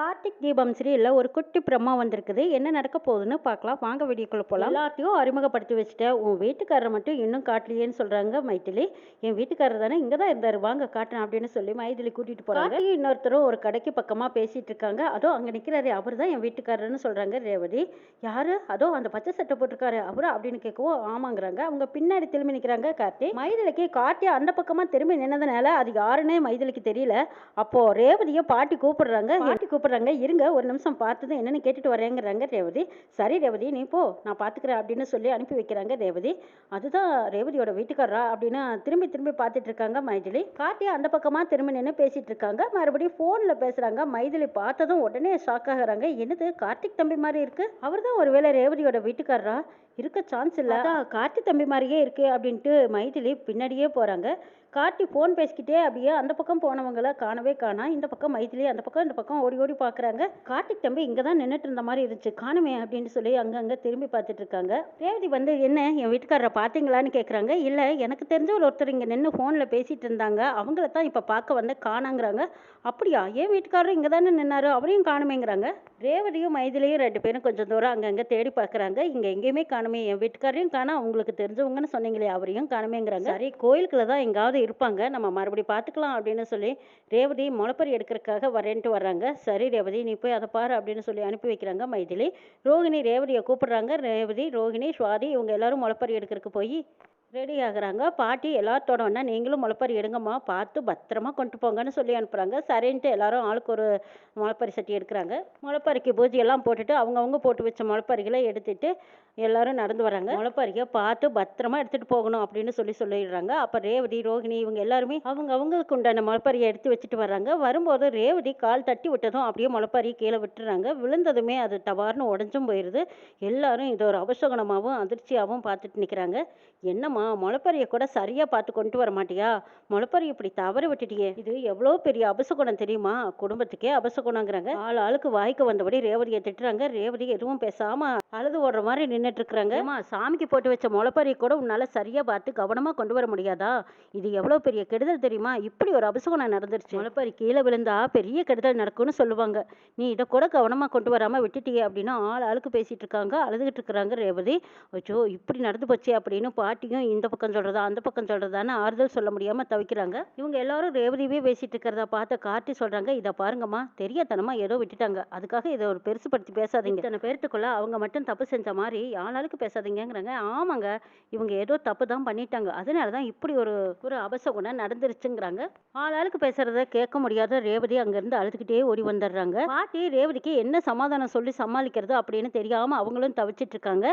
கார்த்திக் தீபம் சீரியலில் ஒரு குட்டி பிரம்மா வந்திருக்குது. என்ன நடக்க போகுதுன்னு பார்க்கலாம். வாங்க வீடியோக்குள்ளே போகலாம் எல்லாத்தையும் அறிமுகப்படுத்தி வச்சுட்டேன். உன் வீட்டுக்காரரை மட்டும் இன்னும் காட்டலையேன்னு சொல்கிறாங்க மைத்திலி என் வீட்டுக்காரர் தானே இங்கே தான் இருந்தார். வாங்க காட்டுறேன் அப்படின்னு சொல்லி மைதிலி கூட்டிகிட்டு போகிறாங்க இன்னொருத்தரும் ஒரு கடைக்கு பக்கமாக பேசிகிட்டு இருக்காங்க. அதோ அங்கே நிற்கிறாரு அவர் தான் என் வீட்டுக்காரர்னு சொல்கிறாங்க ரேவதி. யாரு? அதோ அந்த பச்சை சட்டை போட்டிருக்காரு. அவரு அப்படின்னு கேட்கவும் ஆமாங்கிறாங்க. அவங்க பின்னாடி திரும்பி நிற்கிறாங்க கார்த்தி மைதிலிக்கு கார்த்தி அந்த பக்கமாக திரும்பி நின்னதுனால அது யாருன்னே மைதிலிக்கு தெரியல. அப்போ ரேவதியை பாட்டி கூப்பிடுறாங்க. பாட்டி கூப்பிட்றாங்க. இருங்க ஒரு நிமிஷம் பார்த்தது என்னென்னு கேட்டுட்டு வரேங்கிறாங்க ரேவதி. சரி ரேவதி நீ போ நான் பார்த்துக்கிறேன் அப்படின்னு சொல்லி அனுப்பி வைக்கிறாங்க ரேவதி. அதுதான் ரேவதியோட வீட்டுக்காரரா அப்படின்னு திரும்பி திரும்பி பார்த்துட்டு இருக்காங்க மைதிலி. கார்த்தி அந்த பக்கமாக திரும்பி நின்று பேசிட்டு இருக்காங்க மறுபடியும் ஃபோனில் பேசுகிறாங்க மைதிலி பார்த்ததும் உடனே ஷாக் ஆகிறாங்க. என்னது கார்த்திக் தம்பி மாதிரி இருக்கு? அவர் தான் ஒருவேளை ரேவதியோட வீட்டுக்காரரா? இருக்க சான்ஸ் இல்லை. அதான் கார்த்தி தம்பி மாதிரியே இருக்கு அப்படின்ட்டு மைதிலி பின்னாடியே போகிறாங்க கார்த்தி ஃபோன் பேசிக்கிட்டே அப்படியே அந்த பக்கம் போனவங்களை காணவே காணா. இந்த பக்கம் மைத்திலி அந்த பக்கம் இந்த பக்கம் ஓடி ஓடி பார்க்குறாங்க கார்த்திக் தம்பி இங்கே தான் நின்றுட்டு இருந்த மாதிரி இருந்துச்சு. காணுமே அப்படின்னு சொல்லி அங்கங்கே திரும்பி பார்த்துட்டு இருக்காங்க. ரேவதி வந்து என்ன என் வீட்டுக்காரரை பார்த்தீங்களான்னு கேட்குறாங்க இல்லை எனக்கு தெரிஞ்சவர் ஒருத்தர் இங்கே நின்று ஃபோனில் பேசிகிட்டு இருந்தாங்க. அவங்கள தான் இப்போ பார்க்க வந்து காணாங்கிறாங்க. அப்படியா? என் வீட்டுக்காரரும் இங்கே தானே நின்னாரு? அவரையும் காணுமேங்கிறாங்க? ரேவதியும் மைதிலையும் ரெண்டு பேரும் கொஞ்சம் தூரம் அங்கங்கே தேடி பார்க்குறாங்க இங்கே எங்கேயுமே காணுமே. என் வீட்டுக்காரையும் காணா. அவங்களுக்கு தெரிஞ்சவங்கன்னு சொன்னீங்களே அவரையும் காணுமேங்கிறாங்க. சரி கோயிலுக்குள்ள தான் எங்காவது இருப்பாங்க. நம்ம மறுபடியும் பார்த்துக்கலாம் அப்படின்னு சொல்லி ரேவதி முளப்பறி எடுக்கிறதுக்காக வரேன்ட்டு வர்றாங்க. சரி ரேவதி நீ போய் அதை பாரு அப்படின்னு சொல்லி அனுப்பி வைக்கிறாங்க மைதிலி. ரோகிணி ரேவதியை கூப்பிடுறாங்க. ரேவதி ரோகிணி சுவாதி இவங்க எல்லாரும் முளப்பறி எடுக்கிறதுக்கு போய் ரெடி ஆகுறாங்க. பாட்டி எல்லாத்தோட ஒன்றா நீங்களும் முளைப்பறி எடுங்கம்மா. பார்த்து பத்திரமா கொண்டு போங்கன்னு சொல்லி அனுப்புகிறாங்க சரின்ட்டு எல்லாரும் ஆளுக்கு ஒரு முளைப்பறி சட்டி எடுக்கிறாங்க. முளைப்பறிக்கு பூஜையெல்லாம் போட்டுட்டு அவங்கவுங்க போட்டு வச்ச முளைப்பறிகளை எடுத்துட்டு எல்லாரும் நடந்து வராங்க. முளைப்பறிக்க பார்த்து பத்திரமா எடுத்துட்டு போகணும் அப்படின்னு சொல்லி சொல்லிடுறாங்க. அப்போ ரேவதி ரோகிணி இவங்க எல்லாருமே அவங்க அவங்களுக்கு உண்டான முளைப்பறியை எடுத்து வச்சுட்டு வர்றாங்க வரும்போது ரேவதி கால் தட்டி விட்டதும் அப்படியே முளைப்பறி கீழே விட்டுறாங்க. விழுந்ததுமே அது டபார்னு உடஞ்சும் போயிடுது எல்லாரும் இது ஒரு அவசகுணமாகவும் அதிர்ச்சியாகவும் பார்த்துட்டு நிற்கிறாங்க என்னம்மா முளைப்பறியை கூட சரியாக பார்த்து கொண்டு வர மாட்டியா? முளைப்பறி இப்படி தவற விட்டுட்டியே. இது எவ்வளோ பெரிய அபசகுணம் தெரியுமா? குடும்பத்துக்கே அபசகுணங்கிறாங்க ஆள் ஆளுக்கு வாய்க்கு வந்தபடி ரேவதியை திட்டுறாங்க. ரேவதி எதுவும் பேசாம அழுது ஓடுற மாதிரி நின்றுட்டு இருக்கிறாங்க சாமிக்கு போட்டு வச்ச முளைப்பறி கூட உன்னால சரியா பார்த்து கவனமா கொண்டு வர முடியாதா? இது எவ்வளோ பெரிய கெடுதல் தெரியுமா? இப்படி ஒரு அபசகுணம் நடந்துருச்சு. முளைப்பறி கீழே விழுந்தா பெரிய கெடுதல் நடக்கும்னு சொல்லுவாங்க. நீ இதை கூட கவனமா கொண்டு வராம விட்டுட்டியே அப்படின்னு ஆள் ஆளுக்கு பேசிட்டு இருக்காங்க. அழுதுகிட்டு இருக்கிறாங்க ரேவதி. அச்சோ இப்படி நடந்து போச்சே அப்படின்னு பாட்டியும் இந்த பக்கம் சொல்கிறதா அந்த பக்கம் சொல்கிறதான்னு ஆறுதல் சொல்ல முடியாமல் தவிக்கிறாங்க. இவங்க எல்லாரும் ரேவதியவே பேசிட்டு இருக்கிறத பார்த்து காட்டி சொல்கிறாங்க இதை பாருங்கம்மா தெரியாதனமா ஏதோ விட்டுட்டாங்க. அதுக்காக இதை ஒரு பெருசுப்படுத்தி பேசாதீங்க. இத்தனை பேர்த்துக்குள்ள அவங்க மட்டும் தப்பு செஞ்ச மாதிரி ஆளாளுக்கு பேசாதீங்கங்கிறாங்க. ஆமாங்க இவங்க ஏதோ தப்பு தான் பண்ணிட்டாங்க. அதனால தான் இப்படி ஒரு ஒரு அபசகுணம் நடந்துருச்சுங்கிறாங்க. ஆளாளுக்கு பேசுறத கேட்க முடியாத ரேவதி அங்கிருந்து அழுதுகிட்டே ஓடி வந்துடுறாங்க. பாட்டி ரேவதிக்கு என்ன சமாதானம் சொல்லி சமாளிக்கிறது அப்படின்னு தெரியாம அவங்களும் தவிச்சிட்டு இருக்காங்க.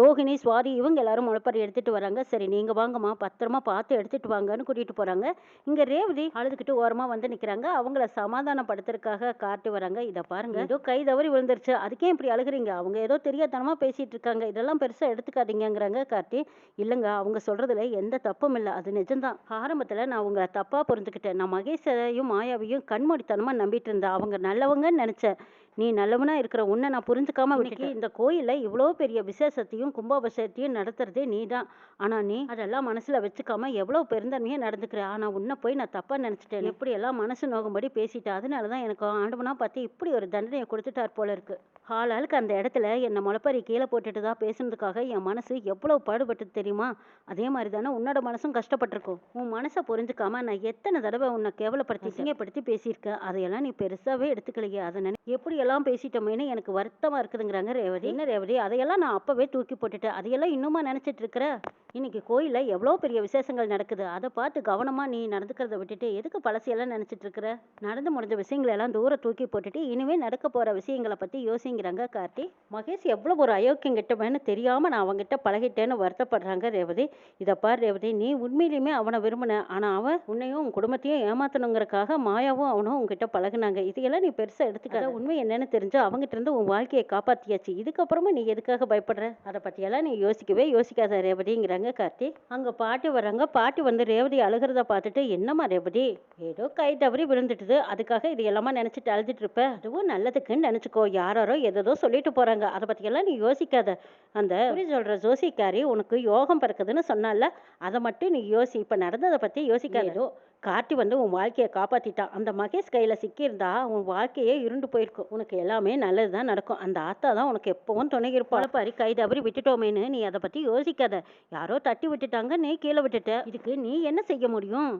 ரோகிணி சுவாதி இவங்க எல்லாரும் முளைப்பறி எடுத்துட்டு வராங்க. சரி நீங்க வாங்கம்மா பத்திரமா பார்த்து எடுத்துட்டு வாங்கன்னு கூட்டிட்டு போறாங்க. இங்க ரேவதி அழுதுகிட்டு ஓரமா வந்து நிக்கிறாங்க. அவங்கள சமாதானப்படுத்துறதுக்காக காட்டி வராங்க. இதை பாருங்க. ஏதோ கை தவறி விழுந்துருச்சு. அதுக்கே இப்படி அழுகுறீங்க? அவங்க ஏதோ தெரியாதனமா பேசிட்டு இருக்காங்க. இதெல்லாம் பெருசா எடுத்துக்காதீங்கங்கிறாங்க கார்த்தி. இல்லைங்க அவங்க சொல்றதுல எந்த தப்பும் இல்லை. அது நிஜம்தான். ஆரம்பத்துல நான் உங்களை தப்பா புரிஞ்சுக்கிட்டேன். நான் மகேஷையும் மாயாவையும் கண்மூடித்தனமா நம்பிட்டு இருந்தேன். அவங்க நல்லவங்கன்னு நினைச்சேன். நீ நல்லவனா இருக்கிற உன்னை நான் புரிஞ்சுக்காம விட்டுட்டு இந்த கோயில்ல இவ்வளோ பெரிய விசேஷத்தையும் கும்பாபிஷேகத்தையும் நடத்துறதே நீ தான். ஆனா நீ அதெல்லாம் மனசுல வச்சுக்காம எவ்வளோ பெருந்தன்மையா நடந்துக்கிற? ஆனா உன்னை போய் நான் தப்பா நினைச்சிட்டேன் எப்படி எல்லாம் மனசு நோகும்படி பேசிட்டேன் அதனால தான் எனக்கு ஆண்டவனா பார்த்து இப்படி ஒரு தண்டனையை கொடுத்துட்டார் போல இருக்கு. ஆளாளுக்கு அந்த இடத்துல என்னை முளைப்பறி கீழே போட்டுட்டு தான் பேசுனதுக்காக என் மனசு எவ்வளோ பாடுபட்டது தெரியுமா? அதே மாதிரி தானே உன்னோட மனசும் கஷ்டப்பட்டிருக்கும். உன் மனசை புரிஞ்சுக்காம நான் எத்தனை தடவை உன்னை கேவலப்படுத்தி சிங்கப்படுத்தி பேசியிருக்கேன்? அதையெல்லாம் நீ பெருசாவே எடுத்துக்கலையே. அதை நினை எப்படி எல்லாம் பேசிட்டோமேனு எனக்கு வருத்தமா இருக்குதுங்கிறாங்க ரேவதி. என்ன ரேவதி? அதையெல்லாம் நான் அப்பவே தூக்கி போட்டுட்டேன் அதையெல்லாம் இன்னுமா நினைச்சிட்டு இருக்கிற? இன்னைக்கு கோயில்ல எவ்வளோ பெரிய விசேஷங்கள் நடக்குது? அதை பார்த்து கவனமா நீ நடந்துக்கிறத விட்டுட்டு எதுக்கு பழசையெல்லாம் நினைச்சிட்டு இருக்கிற? நடந்து முடிஞ்ச விஷயங்களை எல்லாம் தூர தூக்கி போட்டுட்டு இனிமே நடக்க போற விஷயங்களை பத்தி யோசிங்கிறாங்க கார்த்தி. மகேஷ் எவ்வளவு ஒரு அயோக்கியம் கிட்டவன்னு தெரியாம நான் அவங்கிட்ட பழகிட்டேன்னு வருத்தப்படுறாங்க ரேவதி. இதை பார் ரேவதி நீ உண்மையிலுமே அவனை விரும்பின ஆனா அவன் உன்னையும் உன் குடும்பத்தையும் ஏமாத்தணுங்கிறக்காக மாயாவும் அவனும் உன்கிட்ட பழகுனாங்க. இதையெல்லாம் நீ பெருசா எடுத்துக்காத. உண்மை என்னன்னு தெரிஞ்சு அவங்ககிட்ட இருந்து உன் வாழ்க்கையை காப்பாத்தியாச்சு. இதுக்கப்புறமா நீ எதுக்காக பயப்படுற? அதை பற்றியெல்லாம் நீ யோசிக்கவே யோசிக்காத ரேவதிங்கிறாங்க கார்த்தி. அங்கே பாட்டி வர்றாங்க. பாட்டி வந்து ரேவதி அழுகிறத பார்த்துட்டு என்னம்மா ரேவதி? ஏதோ கை தவறி விழுந்துட்டுது. அதுக்காக இது எல்லாமே நினச்சிட்டு அழுதுட்டு இருப்ப அதுவும் நல்லதுக்குன்னு நினச்சிக்கோ. யாரோ எதோ சொல்லிட்டு போகிறாங்க அதை பற்றியெல்லாம் நீ யோசிக்காத. அந்த சொல்கிற ஜோசிக்காரி உனக்கு யோகம் பிறக்குதுன்னு சொன்னால அதை மட்டும் நீ யோசி. இப்போ நடந்ததை பற்றி யோசிக்காதோ. கார்த்தி வந்து உன் வாழ்க்கையை காப்பாற்றிட்டான் அந்த மகேஷ் கையில் சிக்கியிருந்தா உன் வாழ்க்கையே இருண்டு போயிருக்கும். உனக்கு எல்லாமே நல்லது தான் நடக்கும். அந்த ஆத்தா தான் உனக்கு எப்பவும் துணை இருப்பாள் பாரி கை தவறி விட்டுட்டோமேன்னு நீ அதை பற்றி யோசிக்காத. யாரோ தட்டி விட்டுட்டாங்க நீ கீழே விட்டுட்ட. இதுக்கு நீ என்ன செய்ய முடியும்?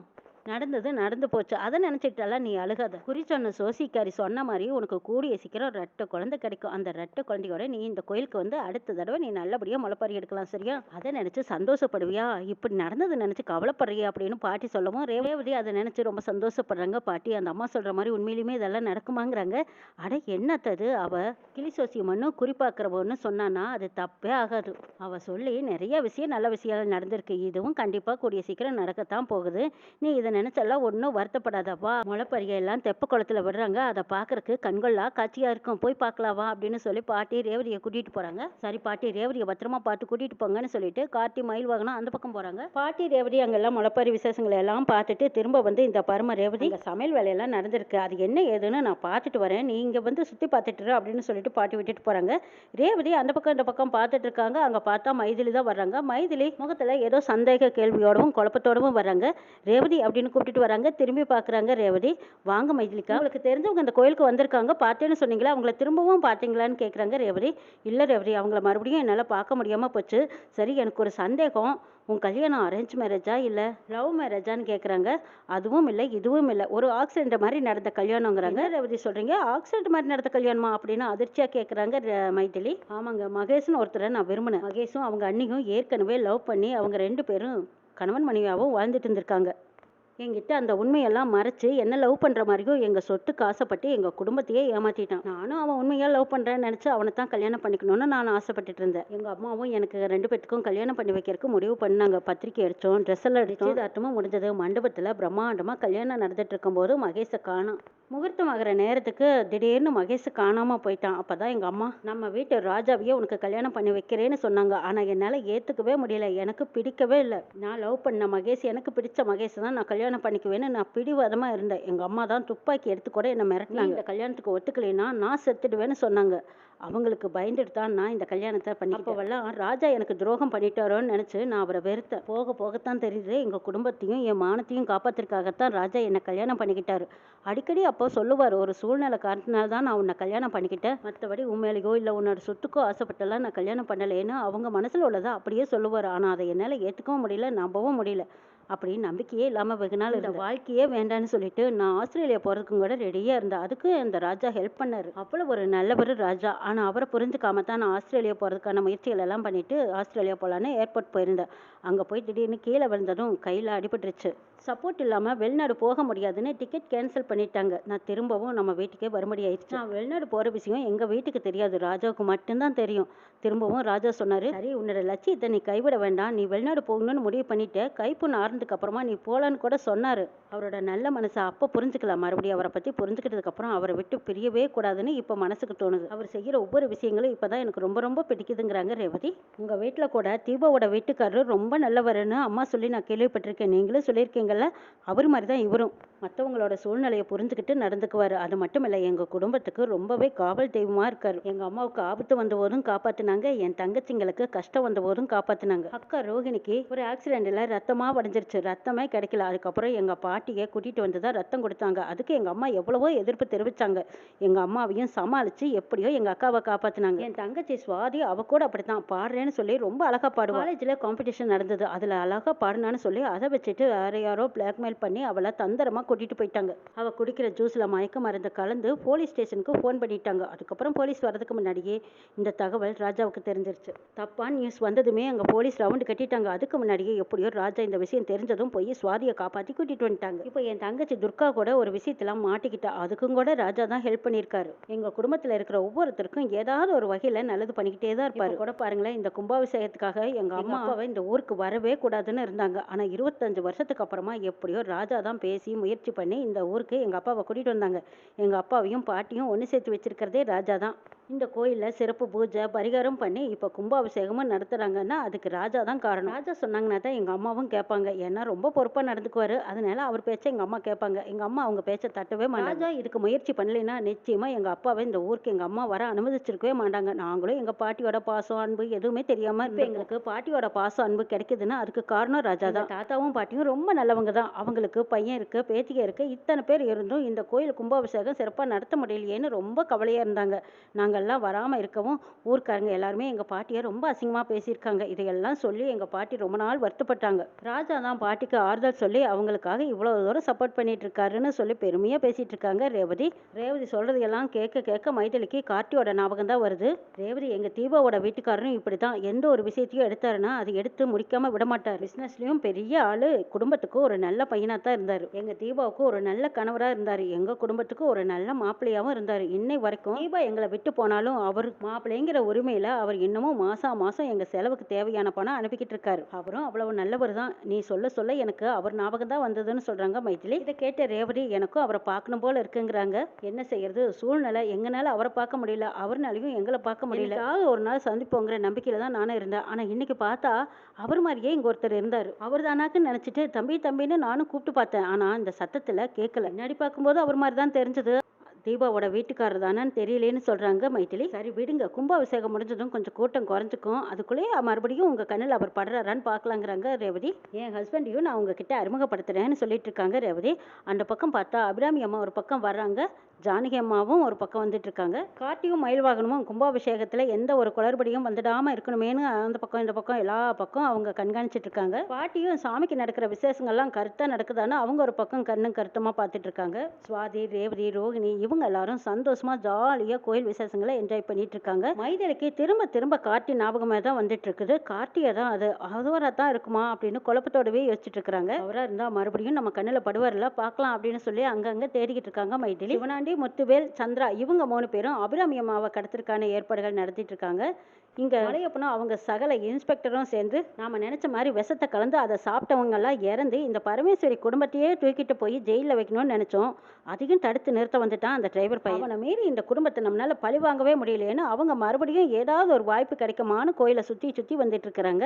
நடந்தது நடந்து போச்சு. அதை நினைச்சிட்டால நீ அழுகாத. குறி சொன்ன சோசிக்காரி சொன்ன மாதிரி உனக்கு கூடிய சீக்கிரம் ரெட்டை குழந்தை கிடைக்கும். அந்த ரெட்டை குழந்தையோட நீ இந்த கோயிலுக்கு வந்து அடுத்த தடவை நீ நல்லபடியா முளைப்பாரி எடுக்கலாம் சரியா? அதை நினைச்சு சந்தோஷப்படுவியா? இப்படி நடந்தது நினைச்சு கவலைப்படுறியா அப்படின்னு பாட்டி சொல்லவும் ரேவதி அதை நினைச்சு ரொம்ப சந்தோஷப்படுறாங்க. பாட்டி அந்த அம்மா சொல்ற மாதிரி உண்மையிலுமே இதெல்லாம் நடக்குமாங்கிறாங்க. அட என்னத்தது அவ கிளி சோசியம்னு குறிப்பாக்குறவன்னு சொன்னானா அது தப்பே ஆகாது. அவ சொல்லி நிறைய விஷயம் நல்ல விஷயம் நடந்திருக்கு. இதுவும் கண்டிப்பா கூடிய சீக்கிரம் நடக்கத்தான் போகுது. நீ இதை நினைச்செல்லாம் ஒன்றும் வருத்தப்படாதப்பா. முளைப்பறிகை எல்லாம் தெப்ப குளத்துல விடுறாங்க. அதை பார்க்கறக்கு கண்கொள்ளா காட்சியாக இருக்கும். போய் பார்க்கலாவா அப்படின்னு சொல்லி பாட்டி ரேவதியை கூட்டிகிட்டு போகிறாங்க சரி பாட்டி ரேவதியை பத்திரமா பார்த்து கூட்டிகிட்டு போங்கன்னு சொல்லிட்டு கார்த்தி மயில் வாகனம் அந்த பக்கம் போகிறாங்க பாட்டி ரேவதி அங்கெல்லாம் முளைப்பறி விசேஷங்களை எல்லாம் பார்த்துட்டு திரும்ப வந்து இந்த பரம ரேவதி இந்த சமையல் வேலையெல்லாம் நடந்திருக்கு. அது என்ன ஏதுன்னு நான் பார்த்துட்டு வரேன். நீங்கள் வந்து சுற்றி பார்த்துட்டு அப்படின்னு சொல்லிட்டு பாட்டி விட்டுட்டு போறாங்க. ரேவதி அந்த பக்கம் இந்த பக்கம் பார்த்துட்டு இருக்காங்க. அங்கே பார்த்தா மைதிலி தான் வர்றாங்க. மைதிலி முகத்தில் ஏதோ சந்தேக கேள்வியோடவும் குழப்பத்தோடவும் வர்றாங்க. ரேவதி அப்படின்னு கூப்பிட்டுட்டு வராங்க. திரும்பி பார்க்குறாங்க ரேவதி. வாங்க மைதிலிக்கா. உங்களுக்கு தெரிஞ்சவங்க அந்த கோயிலுக்கு வந்திருக்காங்க. பார்த்தேன்னு சொன்னீங்களா? அவங்கள திரும்பவும் பார்த்தீங்களான்னு கேட்குறாங்க ரேவதி. இல்லை ரேவதி அவங்கள மறுபடியும் என்னால் பார்க்க முடியாமல் போச்சு. சரி எனக்கு ஒரு சந்தேகம். உன் கல்யாணம் அரேஞ்ச் மேரேஜா இல்லை லவ் மேரேஜான்னு கேட்குறாங்க அதுவும் இல்லை இதுவும் இல்லை. ஒரு ஆக்சிடென்ட் மாதிரி நடந்த கல்யாணங்கிறாங்க ரேவதி சொல்கிறீங்க ஆக்சிடென்ட் மாதிரி நடந்த கல்யாணமா அப்படின்னு அதிர்ச்சியாக கேட்குறாங்க மைதிலி. ஆமாங்க. மகேஷ்னு ஒருத்தரை நான் விரும்பினேன். மகேஷும் அவங்க அண்ணியும் ஏற்கனவே லவ் பண்ணி அவங்க ரெண்டு பேரும் கணவன் மனைவியாகவும் வாழ்ந்துட்டு இருந்திருக்காங்க. என்கிட்ட அந்த உண்மையெல்லாம் மறைச்சு என்ன லவ் பண்ணுற மாதிரியும் எங்கள் சொத்துக்கு ஆசைப்பட்டு எங்கள் குடும்பத்தையே ஏமாற்றிட்டான் நானும் அவன் உண்மையாக லவ் பண்ணுறேன்னு நினச்சி அவனை தான் கல்யாணம் பண்ணிக்கணும்னு நான் ஆசைப்பட்டுட்டு இருந்தேன் எங்கள் அம்மாவும் எனக்கு ரெண்டு பேத்துக்கும் கல்யாணம் பண்ணி வைக்கிறதுக்கு முடிவு பண்ணாங்க. பத்திரிக்கை அடித்தோம் ட்ரெஸ் எல்லாம் அடித்தோம் நிச்சயதார்த்தமும் முடிஞ்சது. மண்டபத்தில் பிரம்மாண்டமாக கல்யாணம் நடந்துட்டு இருக்கும்போது மகேஷை காணோம் முகூர்த்தம் ஆகிற நேரத்துக்கு திடீர்னு மகேஷ் காணாமல் போயிட்டான். அப்போ தான் எங்கள் அம்மா நம்ம வீட்டு ராஜாவையே உனக்கு கல்யாணம் பண்ணி வைக்கிறேன்னு சொன்னாங்க. ஆனால் என்னால் ஏற்றுக்கவே முடியல. எனக்கு பிடிக்கவே இல்லை. நான் லவ் பண்ண மகேஷ் எனக்கு பிடிச்ச மகேஷ் தான் நான் கல்யாணம் பண்ணிக்குவேன்னு நான் பிடிவாதமாக இருந்தேன். எங்கள் அம்மா தான் துப்பாக்கி எடுத்து கூட என்னை மிரட்டினாங்க. இந்த கல்யாணத்துக்கு ஒத்துக்கலைன்னா நான் செத்துடுவேன்னு சொன்னாங்க. அவங்களுக்கு பயந்துட்டு தான் நான் இந்த கல்யாணத்தை பண்ணி அப்போவெல்லாம் ராஜா எனக்கு துரோகம் பண்ணிட்டாரோன்னு நினச்சி நான் அவரை வெறுத்தேன். போக போகத்தான் தெரியுது. எங்கள் குடும்பத்தையும் என் மானத்தையும் காப்பாத்துறதுக்காகத்தான் ராஜா என்னை கல்யாணம் பண்ணிக்கிட்டாரு. அடிக்கடி அப்போ சொல்லுவார் ஒரு சூழ்நிலை காரணத்தினால தான் நான் உன்னை கல்யாணம் பண்ணிக்கிட்டேன். மற்றபடி உண்மையிலையோ இல்லை உன்னோட சொத்துக்கோ ஆசைப்பட்டெல்லாம் நான் கல்யாணம் பண்ணலைன்னு அவங்க மனசில் உள்ளதை அப்படியே சொல்லுவார். ஆனால் அதை என்னால் ஏற்றுக்கவும் முடியல நம்பவும் முடியல. அப்படி நம்பிக்கையே இல்லாமல் வெகு நாள் இந்த வாழ்க்கையே வேண்டான்னு சொல்லிட்டு நான் ஆஸ்திரேலியா போகிறதுக்கும் கூட ரெடியாக இருந்தேன். அதுக்கு அந்த ராஜா ஹெல்ப் பண்ணாரு. அவ்வளோ ஒரு நல்லவர் ராஜா. ஆனால் அவரை புரிஞ்சுக்காம தான் நான் ஆஸ்திரேலியா போகிறதுக்கான முயற்சிகள் எல்லாம் பண்ணிட்டு ஆஸ்திரேலியா போகலான்னு ஏர்போர்ட் போயிருந்தேன். அங்கே போய் திடீர்னு கீழே விழுந்ததும் கையில் அடிபட்டுருச்சு. சப்போர்ட் இல்லாமல் வெளிநாடு போக முடியாதுன்னு டிக்கெட் கேன்சல் பண்ணிட்டாங்க. நான் திரும்பவும் நம்ம வீட்டுக்கே வரும்படி ஆயிடுச்சு. நான் வெளிநாடு போகிற விஷயம் எங்கள் வீட்டுக்கு தெரியாது. ராஜாவுக்கு மட்டும்தான் தெரியும். திரும்பவும் ராஜா சொன்னார் சரி உன்னோட லட்சியத்தை நீ கைவிட வேண்டாம். நீ வெளிநாடு போகணும்னு முடிவு பண்ணிட்டு கைப்புண்ணு ஆறுனதுக்கு அப்புறமா நீ போகலான்னு கூட சொன்னார். அவரோட நல்ல மனசை அப்போ புரிஞ்சுக்கலாம். மறுபடியும் அவரை பற்றி புரிஞ்சுக்கிட்டதுக்கப்புறம் அவரை விட்டு பிரியவே கூடாதுன்னு இப்போ மனசுக்கு தோணுது. அவர் செய்கிற ஒவ்வொரு விஷயங்களும் இப்போ தான் எனக்கு ரொம்ப ரொம்ப பிடிக்குதுங்கிறாங்க ரேவதி. உங்கள் வீட்டில் கூட தீபாவோட வீட்டுக்காரர் ரொம்ப நல்லவருன்னு அம்மா சொல்லி நான் கேள்விப்பட்டிருக்கேன். நீங்களும் சொல்லியிருக்கீங்க சொல்லியிருக்கீங்கல்ல அவர் மாதிரி தான் இவரும். மற்றவங்களோட சூழ்நிலையை புரிஞ்சுக்கிட்டு நடந்துக்குவார். அது மட்டும் இல்லை எங்கள் குடும்பத்துக்கு ரொம்பவே காவல் தெய்வமாக இருக்கார். எங்கள் அம்மாவுக்கு ஆபத்து வந்த போதும் காப்பாற்றினாங்க என் தங்கச்சிங்களுக்கு கஷ்டம் வந்த போதும் காப்பாற்றினாங்க அக்கா ரோஹிணிக்கு ஒரு ஆக்சிடெண்டில் ரத்தமாக வடைஞ்சிருச்சு. ரத்தமே கிடைக்கல. அதுக்கப்புறம் எங்கள் பாட்டியை கூட்டிகிட்டு வந்து தான் ரத்தம் கொடுத்தாங்க. அதுக்கு எங்கள் அம்மா எவ்வளவோ எதிர்ப்பு தெரிவித்தாங்க எங்கள் அம்மாவையும் சமாளித்து எப்படியோ எங்கள் அக்காவை காப்பாற்றினாங்க என் தங்கச்சி சுவாதி அவ கூட அப்படி தான் பாடுறேன்னு சொல்லி ரொம்ப அழகாக பாடுவா. காலேஜில் காம்படிஷன் நடந்தது. அதில் அழகாக பாடினான்னு சொல்லி அதை வச்சுட்டு வேற யாரோ பிளாக்மெயில் பண்ணி அவளை தந்திரமாக கூட்டிகிட்டு போயிட்டாங்க. அவள் குடிக்கிற ஜூஸில் மயக்க மருந்து கலந்து போலீஸ் ஸ்டேஷனுக்கு ஃபோன் பண்ணிட்டாங்க. அதுக்கப்புறம் போலீஸ் வரதுக்கு முன்னாடியே இந்த தகவல் ராஜாவுக்கு தெரிஞ்சிருச்சு. தப்பான நியூஸ் வந்ததுமே அங்கே போலீஸ் ரவுண்டு கட்டிட்டாங்க. அதுக்கு முன்னாடியே எப்படியோ ராஜா இந்த விஷயம் தெரிஞ்சதும் போய் சுவாதியை காப்பாற்றி கூட்டிட்டு வந்துட்டாங்க. இப்போ என் தங்கச்சி துர்கா கூட ஒரு விஷயத்தெல்லாம் மாட்டிக்கிட்டா அதுக்கும் கூட ராஜா தான் ஹெல்ப் பண்ணியிருக்காரு. எங்கள் குடும்பத்தில் இருக்கிற ஒவ்வொருத்தருக்கும் ஏதாவது ஒரு வகையில் நல்லது பண்ணிக்கிட்டே தான் இருப்பாரு. கூட பாருங்களேன் இந்த கும்பாபிஷேகத்துக்காக எங்கள் அம்மா அப்பாவை இந்த ஊருக்கு வரவே கூடாதுன்னு இருந்தாங்க. ஆனால் இருபத்தஞ்சு வருஷத்துக்கு அப்புறமா எப்படியோ ராஜா தான் பேசி முயற்சி பண்ணி இந்த ஊருக்கு எங்கள் அப்பாவை கூட்டிகிட்டு வந்தாங்க. எங்கள் அப்பாவையும் பாட்டியும் ஒன்று சேர்த்து வச்சிருக்கிறதே ராஜா தான். இந்த கோயில்ல சிறப்பு பூஜை பரிகாரம் பண்ணி இப்போ கும்பாபிஷேகமும் நடத்துறாங்கன்னா அதுக்கு ராஜா தான் காரணம். ராஜா சொன்னாங்கன்னா தான் எங்க அம்மாவும் கேட்பாங்க. ஏன்னா ரொம்ப பொறுப்பா நடந்துக்குவாரு. அதனால அவர் பேச்சை எங்க அம்மா கேட்பாங்க. எங்க அம்மா அவங்க பேச்சை தட்டவே மாட்டாங்க. ராஜா இதுக்கு முயற்சி பண்ணலைன்னா நிச்சயமா எங்க அப்பாவை இந்த ஊருக்கு எங்க அம்மா வர அனுமதிச்சிருக்கவே மாட்டாங்க. நாங்களும் எங்க பாட்டியோட பாசம் அன்பு எதுவுமே தெரியாம இப்போ எங்களுக்கு பாட்டியோட பாசம் அன்பு கிடைக்குதுன்னா அதுக்கு காரணம் ராஜா தான். தாத்தாவும் பாட்டியும் ரொம்ப நல்லவங்க தான். அவங்களுக்கு பையன் இருக்கு பேத்திக இருக்கு. இத்தனை பேர் இருந்தும் இந்த கோயில் கும்பாபிஷேகம் சிறப்பாக நடத்த முடியலையேன்னு ரொம்ப கவலையா இருந்தாங்க. நாங்கள்லாம் வராம இருக்கவும் ஊர்க்காரங்க எல்லாருமே எங்க பாட்டியை ரொம்ப அசிங்கமா பேசியிருக்காங்க. இதையெல்லாம் சொல்லி எங்க பாட்டி ரொம்ப நாள் வருத்தப்பட்டாங்க. ராஜா தான் பாட்டிக்கு ஆறுதல் சொல்லி அவங்களுக்காக இவ்வளவு தூரம் சப்போர்ட் பண்ணிட்டு இருக்காருன்னு சொல்லி பெருமையா பேசிட்டு இருக்காங்க ரேவதி ரேவதி சொல்றதையெல்லாம் கேட்க கேட்க மைதிலிக்கு கார்த்தியோட ஞாபகம் தான் வருது. ரேவதி எங்க தீபாவோட வீட்டுக்காரரும் இப்படிதான் எந்த ஒரு விஷயத்தையும் எடுத்தாருன்னா அது எடுத்து முடிக்காம விட மாட்டார். பிசினஸ்லயும் பெரிய ஆளு குடும்பத்துக்கு ஒரு நல்ல பையனா தான் இருந்தாரு. எங்க தீபாவுக்கு ஒரு நல்ல கணவரா இருந்தாரு. எங்க குடும்பத்துக்கு ஒரு நல்ல மாப்பிள்ளையாவும் இருந்தார். இன்னை வரைக்கும் தீபா எங்களை விட்டு போனாலும் அவர் மாப்பிள்ளைங்கிற உரிமையில அவர் இன்னமும் மாசா மாசம் எங்க செலவுக்கு தேவையான பணம் அனுப்பிக்கிட்டு இருக்காரு. அவரும் அவ்வளவு நல்லவர் தான். நீ சொல்ல சொல்ல எனக்கு அவர் ஞாபகம் தான் வந்ததுன்னு சொல்றாங்க மைதிலி. இதை கேட்ட ரேவதி எனக்கும் அவரை பார்க்கணும் போல இருக்குங்கிறாங்க. என்ன செய்யறது? சூழ்நிலை எங்கனால அவரை பார்க்க முடியல. அவர்னாலையும் எங்களை பார்க்க முடியல. ஒரு நாள் சந்திப்போங்கிற நம்பிக்கையில தான் நானும் இருந்தேன். ஆனா இன்னைக்கு பார்த்தா அவர் மாதிரியே இங்க ஒருத்தர் இருந்தாரு. அவர் தானாக்குன்னு நினைச்சிட்டு தம்பி தம்பின்னு நானும் கூப்பிட்டு பார்த்தேன். ஆனா இந்த சத்தத்துல கேட்கல முன்னாடி பார்க்கும்போது அவர் மாதிரி தான் தெரிஞ்சது. தீபாவோட வீட்டுக்காரர் தானேன்னு தெரியலேன்னு சொல்கிறாங்க மைத்திலி சரி விடுங்க கும்பாபிஷேகம் முடிஞ்சதும் கொஞ்சம் கூட்டம் குறைஞ்சிக்கும். அதுக்குள்ளேயே மறுபடியும் உங்கள் கண்ணில் அவர் படுறாரான்னு பார்க்கலாங்கிறாங்க ரேவதி. என் ஹஸ்பண்டையும் நான் உங்ககிட்ட அறிமுகப்படுத்துகிறேன்னு சொல்லிட்டு இருக்காங்க ரேவதி. அந்த பக்கம் பார்த்தா அபிராமி அம்மா ஒரு பக்கம் வர்றாங்க. ஜானகி அம்மாவும் ஒரு பக்கம் வந்துட்டு இருக்காங்க மயில் மயில்வாகனமும் கும்பாபிஷேகத்துல எந்த ஒரு குளறுபடியும் வந்துடாம இருக்கணுமேனு அந்த பக்கம் இந்த பக்கம் எல்லா பக்கம் அவங்க கண்காணிச்சிட்டு இருக்காங்க பாட்டியும் சாமிக்கு நடக்கிற விசேஷங்கள்லாம் கருத்தா நடக்குதான்னு அவங்க ஒரு பக்கம் கண்ணும் கருத்தமாக பார்த்துட்டு இருக்காங்க சுவாதி ரேவதி ரோகிணி இவங்க எல்லாரும் சந்தோஷமா ஜாலியா கோயில் விசேஷங்களை என்ஜாய் பண்ணிட்டு இருக்காங்க மைதலுக்கு திரும்ப திரும்ப கார்த்தி ஞாபகமே தான் வந்துட்டு இருக்குது கார்த்தியை தான் அது அதுவராக தான் இருக்குமா அப்படின்னு குழப்பத்தோடவே யோசிச்சுட்டு இருக்காங்க அவரா இருந்தா மறுபடியும் நம்ம கண்ணுல படுவார்ல பார்க்கலாம் அப்படின்னு சொல்லி அங்கங்க தேடிக்கிட்டு இருக்காங்க மைதிலி. சிவனாண்டி முத்துவேல் சந்திரா இவங்க மூணு பேரும் அபிராமி அம்மாவை கடத்திற்கான ஏற்பாடுகள் நடத்திட்டு இருக்காங்க. இங்க மலையப்பனும் அவங்க சகல இன்ஸ்பெக்டரும் சேர்ந்து நாம நினைச்ச மாதிரி விஷத்தை கலந்து அதை சாப்பிட்டவங்க எல்லாம் இறந்து இந்த பரமேஸ்வரி குடும்பத்தையே தூக்கிட்டு போய் ஜெயிலில் வைக்கணும்னு நினைச்சோம். அதையும் தடுத்து நிறுத்த வந்துட்டான் அந்த டிரைவர் பையன். அவனை மீறி இந்த குடும்பத்தை நம்மளால பழி வாங்கவே முடியலையேன்னு அவங்க மறுபடியும் ஏதாவது ஒரு வாய்ப்பு கிடைக்குமான்னு கோயிலை சுத்தி சுத்தி வந்துட்டு இருக்கிறாங்க.